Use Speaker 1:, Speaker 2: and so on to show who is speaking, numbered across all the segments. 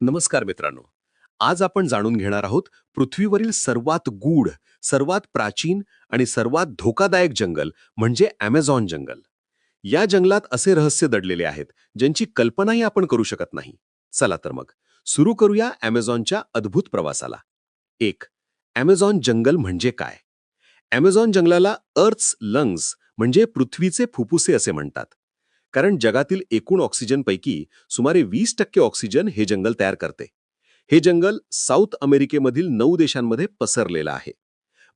Speaker 1: नमस्कार मित्रांनो. आज आपण जाणून घेणार आहोत पृथ्वीवरील सर्वात गूढ सर्वात प्राचीन आणि सर्वात धोकादायक जंगल म्हणजे ॲमेझॉन जंगल. या जंगलात असे रहस्य दडलेले आहेत ज्यांची कल्पनाही आपण करू शकत नाही. चला तर मग सुरू करूया ॲमेझॉनच्या अद्भुत प्रवासाला. एक ॲमेझॉन जंगल म्हणजे काय? ॲमेझॉन जंगलाला अर्थ्स लंग्स म्हणजे पृथ्वीचे फुफ्फुसे असे म्हणतात. कारण जगातील एकूण ऑक्सिजनपैकी सुमारे वीस टक्के ऑक्सिजन हे जंगल तयार करते. हे जंगल साऊथ अमेरिकेमधील नऊ देशांमध्ये पसरलेलं आहे.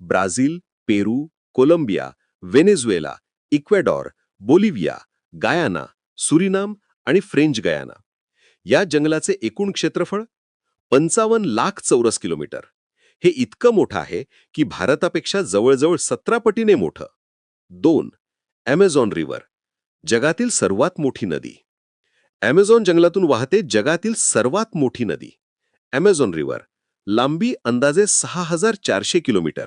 Speaker 1: Brazil Peru Colombia Venezuela Ecuador Bolivia Guyana Suriname आणि फ्रेंच गयाना. या जंगलाचे एकूण क्षेत्रफळ पंचावन्न लाख चौरस किलोमीटर. हे इतकं मोठं आहे की भारतापेक्षा जवळजवळ सतरा पटीने मोठं. दोन ॲमेझॉन रिव्हर जगातील सर्वात मोठी नदी. ॲमेझॉन जंगलातून वाहते जगातील सर्वात मोठी नदी. ॲमेझॉन रिव्हर लांबी अंदाजे सहा हजार चारशे किलोमीटर.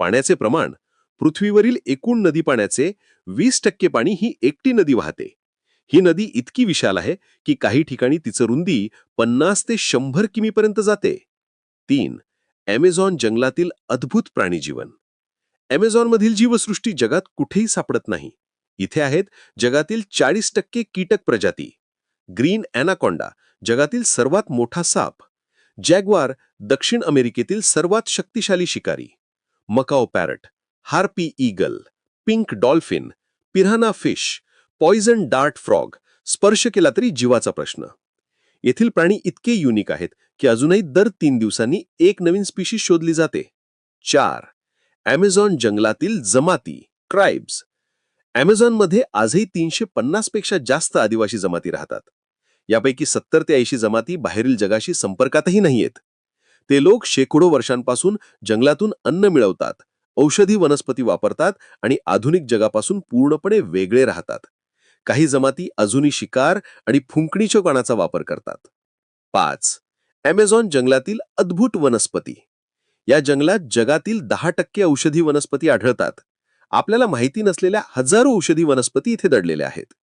Speaker 1: पाण्याचे प्रमाण पृथ्वीवरील एकूण नदी पाण्याचे वीस टक्के पाणी ही एकटी नदी वाहते. ही नदी इतकी विशाल आहे की काही ठिकाणी तिचं रुंदी पन्नास ते शंभर किमीपर्यंत जाते. तीन ॲमेझॉन जंगलातील अद्भुत प्राणीजीवन. ॲमेझॉनमधील जीवसृष्टी जगात कुठेही सापडत नाही. इथे आहेत जगातील चाळीस टक्के कीटक प्रजाती. ग्रीन अॅनाकोंडा जगातील सर्वात मोठा साप. जॅग्वार दक्षिण अमेरिकेतील सर्वात शक्तिशाली शिकारी. Macaw parrot harpy eagle pink dolphin piranha fish poison dart frog स्पर्श केला तरी जीवाचा प्रश्न. येथील प्राणी इतके युनिक आहेत की अजूनही दर तीन दिवसांनी एक नवीन स्पीशी शोधली जाते. चार ॲमेझॉन जंगलातील जमाती क्राईब्स ॲमेझॉनमध्ये आजही तीनशे पन्नासपेक्षा जास्त आदिवासी जमाती राहतात. यापैकी सत्तर ते ऐंशी जमाती बाहेरील जगाशी संपर्कातही नाहीयेत. ते लोक शेकडो वर्षांपासून जंगलातून अन्न मिळवतात औषधी वनस्पती वापरतात आणि आधुनिक जगापासून पूर्णपणे वेगळे राहतात. काही जमाती अजूनही शिकार आणि फुंकणीच्या कणाचा वापर करतात. पाच. ॲमेझॉन जंगलातील अद्भुत वनस्पती. या जंगलात जगातील दहा टक्के औषधी वनस्पती आढळतात. आपल्याला माहिती नसलेल्या हजारो औषधी वनस्पती इथे दडलेल्या आहेत.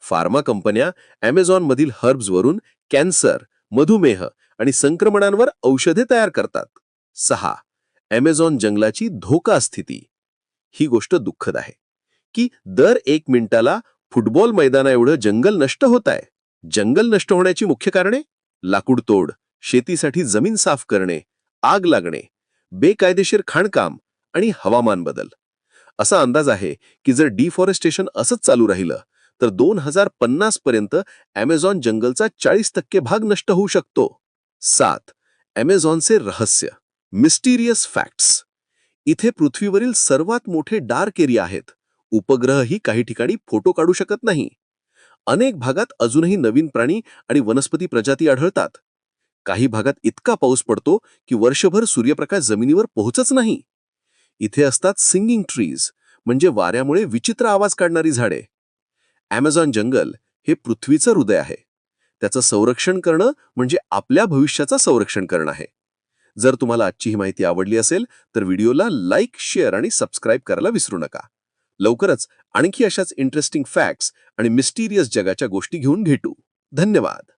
Speaker 1: फार्मा कंपन्या ॲमेझॉनमधील हर्ब्सवरून कॅन्सर मधुमेह आणि संक्रमणांवर औषधे तयार करतात. सहा. ॲमेझॉन जंगलाची धोका स्थिती. ही गोष्ट दुःखद आहे. की दर एक मिनिटाला फुटबॉल मैदाना एवढं जंगल नष्ट होत आहे. जंगल नष्ट होण्याची मुख्य कारणे? लाकूड तोड शेतीसाठी जमीन साफ करणे आग लागणे बेकायदेशीर खाणकाम आणि हवामान बदल. असा अंदाज आहे की जर डिफॉरेस्टेशन असंच चालू राहिलं तर दोन हजार पन्नास पर्यंत ॲमेझॉन जंगलचा चाळीस टक्के भाग नष्ट होऊ शकतो. सात ॲमेझॉनचे रहस्य मिस्टिरियस फॅक्ट्स. इथे पृथ्वीवरील सर्वात मोठे डार्क एरिया आहेत. उपग्रहही काही ठिकाणी फोटो काढू शकत नाही. अनेक भागात अजूनही नवीन प्राणी आणि वनस्पती प्रजाती आढळतात. काही भागात इतका पाऊस पडतो की वर्षभर सूर्यप्रकाश जमिनीवर पोहोचच नाही. इथे असतात सिंगिंग ट्रीज म्हणजे वाऱ्यामुळे विचित्र आवाज काढणारी झाडे. ॲमेझॉन जंगल हे पृथ्वीचं हृदय आहे. त्याचं संरक्षण करणं म्हणजे आपल्या भविष्याचं संरक्षण करणं आहे. जर तुम्हाला आजची ही माहिती आवडली असेल तर व्हिडिओला लाईक शेअर आणि सबस्क्राईब करायला विसरू नका. लवकरच आणखी अशाच इंटरेस्टिंग फॅक्ट्स आणि मिस्टिरियस जगाच्या गोष्टी घेऊन भेटू. धन्यवाद!